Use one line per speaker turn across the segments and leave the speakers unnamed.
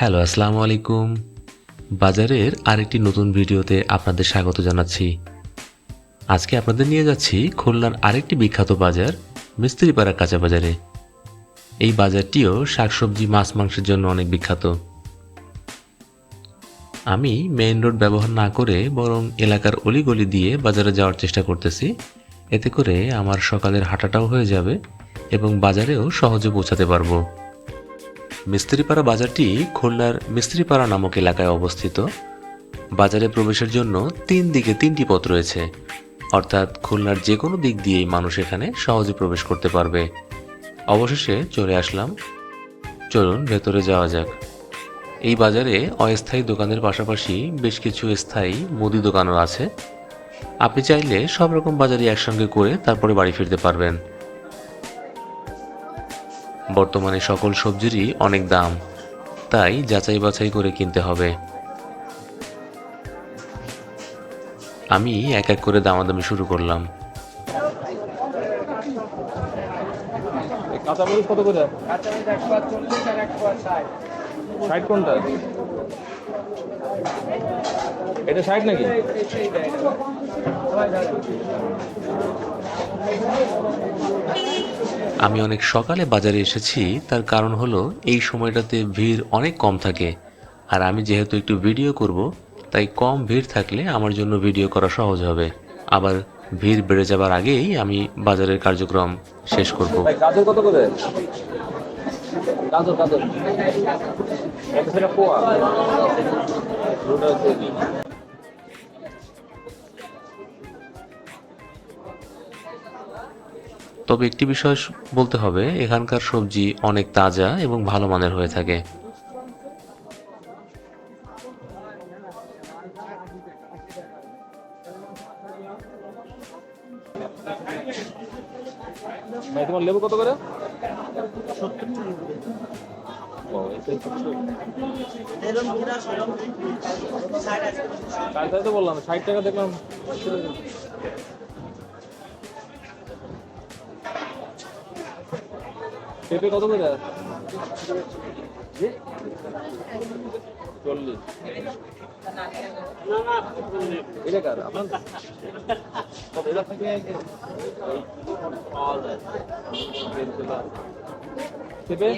Hello, আসসালামু আলাইকুম। বাজারের আরেকটি নতুন ভিডিওতে আপনাদের স্বাগত জানাচ্ছি। আজকে আপনাদের নিয়ে যাচ্ছি খুলনার আরেকটি বিখ্যাত বাজার, মিস্ত্রিপাড়া কাঁচা বাজারে। এই বাজারটিও শাকসবজি, মাছ মাংসের জন্য অনেক বিখ্যাত। আমি মেইন রোড ব্যবহার না করে বরং এলাকার অলিগলি দিয়ে বাজারে যাওয়ার চেষ্টা করতেছি। এতে করে আমার সকালের হাঁটাটাও হয়ে যাবে এবং বাজারেও সহজে পৌঁছাতে পারব। মিস্ত্রিপাড়া বাজারটি খুলনার মিস্ত্রিপাড়া নামক এলাকায় অবস্থিত। বাজারে প্রবেশের জন্য তিন দিকে তিনটি পথ রয়েছে। অর্থাৎ খুলনার যে কোনো দিক দিয়েই মানুষ এখানে সহজে প্রবেশ করতে পারবে। অবশেষে চলে আসলাম। চলুন ভেতরে যাওয়া যাক। এই বাজারে অস্থায়ী দোকানের পাশাপাশি বেশ কিছু স্থায়ী মুদি দোকানও আছে। আপনি চাইলে সব রকম বাজারই একসঙ্গে করে তারপরে বাড়ি ফিরতে পারবেন। বর্তমানে সকল সবজিরই অনেক দাম। তাই যাচাই বাছাই করে কিনতে হবে। আমি এক এক করে দামাদামি শুরু করলাম।
কাঁচামরিচ কত করে? এটা নাকি?
আমি অনেক সকালে বাজারে এসেছি, তার কারণ হলো এই সময়টাতে ভিড় অনেক কম থাকে। আর আমি যেহেতু একটু ভিডিও করব, তাই কম ভিড় থাকলে আমার জন্য ভিডিও করা সহজ হবে। আবার ভিড় বেড়ে যাবার আগেই আমি বাজারের কার্যক্রম শেষ করব।
গাজর
তবে একটি বিষয় বলতে হবে এখানকার সবজি অনেক তাজা এবং ভালো মানের হয়ে থাকে।
ভাই তোমার লেবু কত করে? তাই তো বললাম ষাট টাকা দেখলাম। পেঁপে কত করে? চল্লিশ। এটা পেঁপে?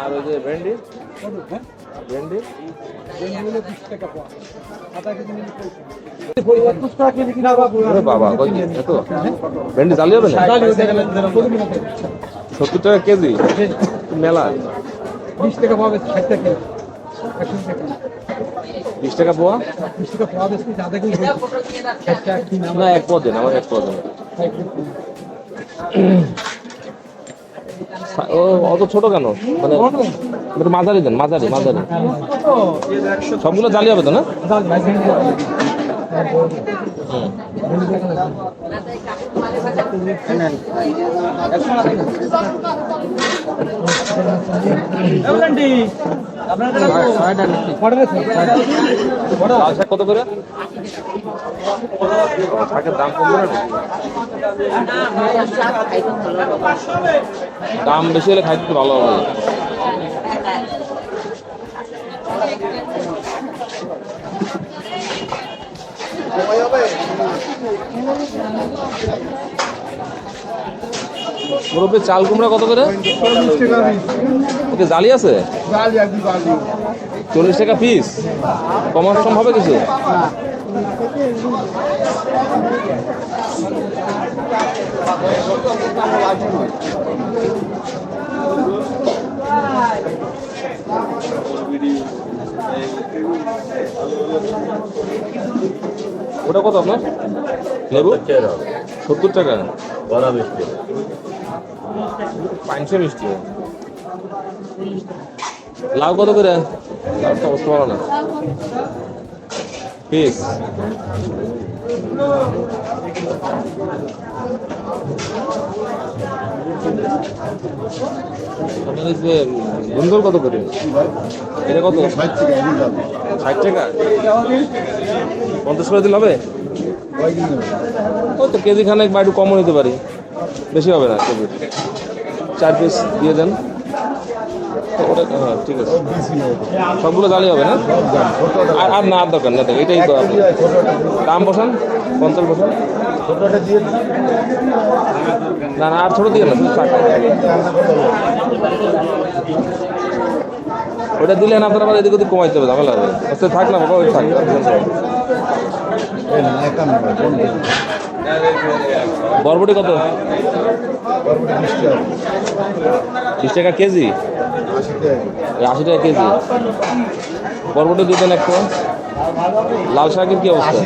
আর ওই যে ভেন্ডি? ভেন্ডি বাবা? এত? ভেন্ডি জালি হবে না? সত্তর টাকা কেজি? মেলা।
বিশ টাকা পাবে ষাট টাকা
বিশ টাকা পোয়া?
বিশ টাকা
না এক দেন আমার এক দেন। ও অত ছোট কেন? মানে একটু মাঝারি দেন মাঝারি মাঝারি। সবগুলো জালি হবে তো না? শাক কত? করে? শাকের দাম কম করে না? দাম বেশি হলে খাইতে ভালো হবে। মুরব্বী চাল কুমড়া কত করে? ওকে জালি আছে? চল্লিশ টাকা পিস কমার সম হবে কিছু? ওটা কত আপনার? লেবু? সত্তর টাকা। পাঁচশো মিষ্টি। লাউ কত করে? অবস্থা না পিস কত করে? এটা কত? ষাট টাকা। পঞ্চাশ করে দিলে হবে? ওই তো কেজি খানেক বা একটু কমও নিতে পারি। বেশি হবে না চার পিস দিয়ে দেন। ঠিক আছে। সবগুলো জালি হবে না? আর আর না দরকার না দেখো, এটাই তো দাম বসান, পঞ্চাশ বসান। না না, আর ছোট দিয়ে না ওটা দিলে না, আপনার আবার এদিক ওদিক কমাইতে হবে, ঝামেলা হবে। আচ্ছা থাক না, বাবা, ওই থাক বরবটি কত?
বিশ টাকা
কেজি?
আশি টাকা
কেজি। বরবটি দিয়ে দেন একটা লাল শাকের কি অবস্থা?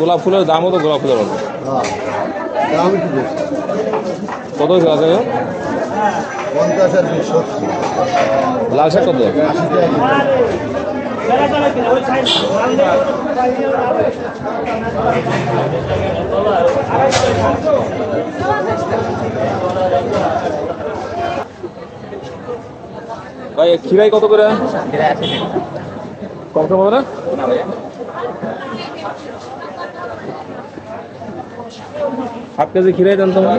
গোলাপ ফুলের
দামও তো গোলাপ ফুলের
বেশি
কত হয়েছে লাল শাক কত? ভাই খিরাই কত করে? কম কম হবে না? হাফ কেজি খিরাই দেন তোমার।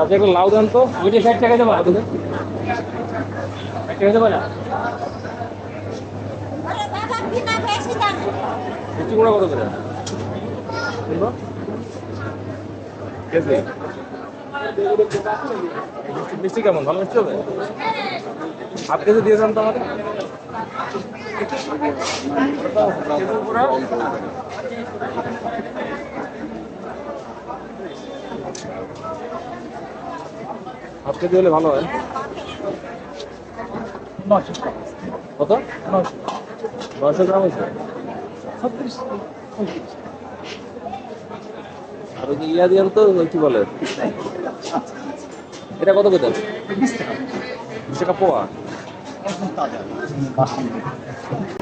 আপনি একটা লাউ দেন তো। ওইটা ষাট টাকা দেবো ষাট টাকা দেবো না? মিষ্টি কত করে কেমন? ভালো মিষ্টি হবে? হাফ কেজি দিয়ে যান তো আমাকে। কেজি হাফ হলে ভালো হয়। কত? নয়শো গ্রাম হয়েছে? আর ওই ইয়া দিয়ান তো কি বলে? এটা কত করে? বিশ টাকা পোয়া।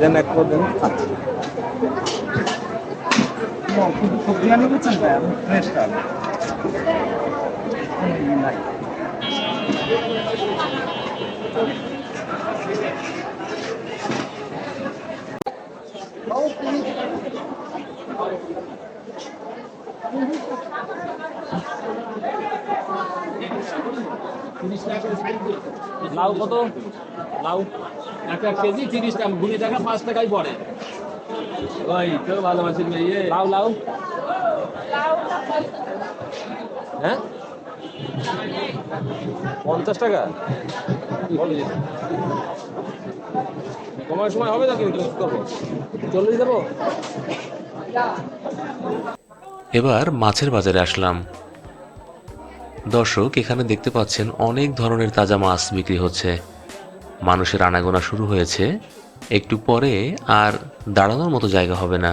দেন এক দেন।
সবজি ফ্রেশ
লাউ কত? লাউ।
একটা কেজি তিরিশ টাকা গুলি টাকা পাঁচ টাকাই পড়ে। ওই কেউ ভালোবাসেন ইয়ে।
লাউ লাউ। হ্যাঁ? পঞ্চাশ টাকা? কমার সময় হবে না কিন্তু চল্লিশ দেবো?
এবার মাছের বাজারে আসলাম। দর্শক, এখানে দেখতে পাচ্ছেন অনেক ধরনের তাজা মাছ বিক্রি হচ্ছে। মানুষের আনাগোনা শুরু হয়েছে। একটু পরে আর দাঁড়ানোর মতো জায়গা হবে না।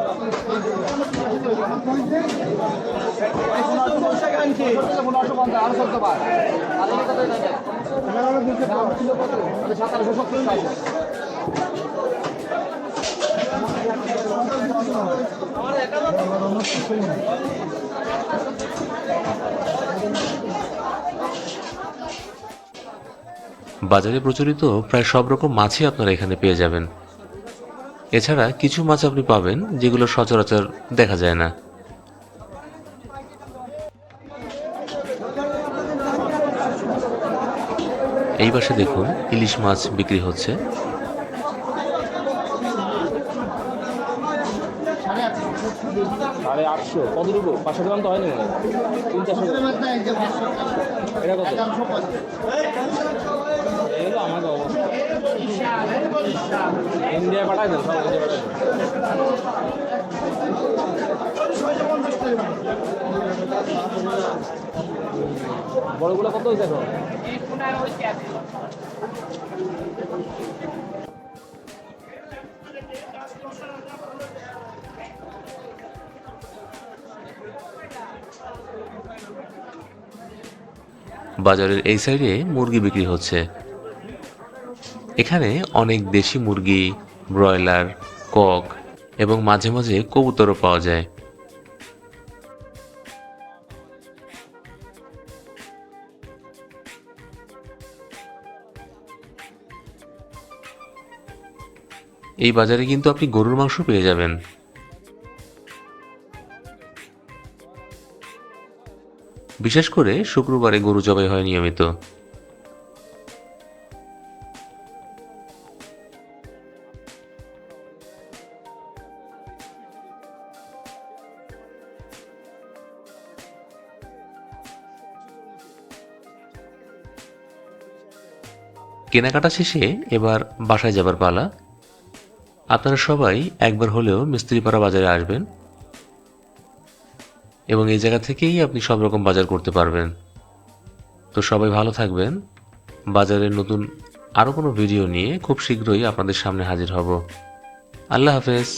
বাজারে প্রচলিত প্রায় সব রকম মাছই আপনারা এখানে পেয়ে যাবেন। এছাড়া কিছু মাছ আপনি পাবেন যেগুলো সচরাচর দেখা যায় না। এই পাশে দেখুন ইলিশ মাছ বিক্রি হচ্ছে।
সাড়ে আটশো। কতটুকু তো হয়নি তিন চারশো। এটা কত? এই হলো আমাদের অবস্থা। ইন্ডিয়া পাঠাই দেন, সব ইন্ডিয়া দেন। বড়গুলো কত হয়েছে এখন?
বাজারের এই সাইডে মুরগি বিক্রি হচ্ছে। এখানে অনেক দেশি মুরগি, ব্রয়লার, কক এবং মাঝে মাঝে কবুতরও পাওয়া যায়। এই বাজারে কিন্তু আপনি গরুর মাংস পেয়ে যাবেন। বিশেষ করে শুক্রবারে গরু জবাই হয় নিয়মিত। কেনাকাটা শেষে এবার বাসায় যাবার পালা। আপনারা সবাই একবার হলেও মিস্ত্রিপাড়া বাজারে আসবেন এবং এই জায়গা থেকেই আপনি সব রকম বাজার করতে পারবেন। তো সবাই ভালো থাকবেন। বাজারের নতুন আরও কোনো ভিডিও নিয়ে খুব শীঘ্রই আপনাদের সামনে হাজির হব। আল্লাহ হাফেজ।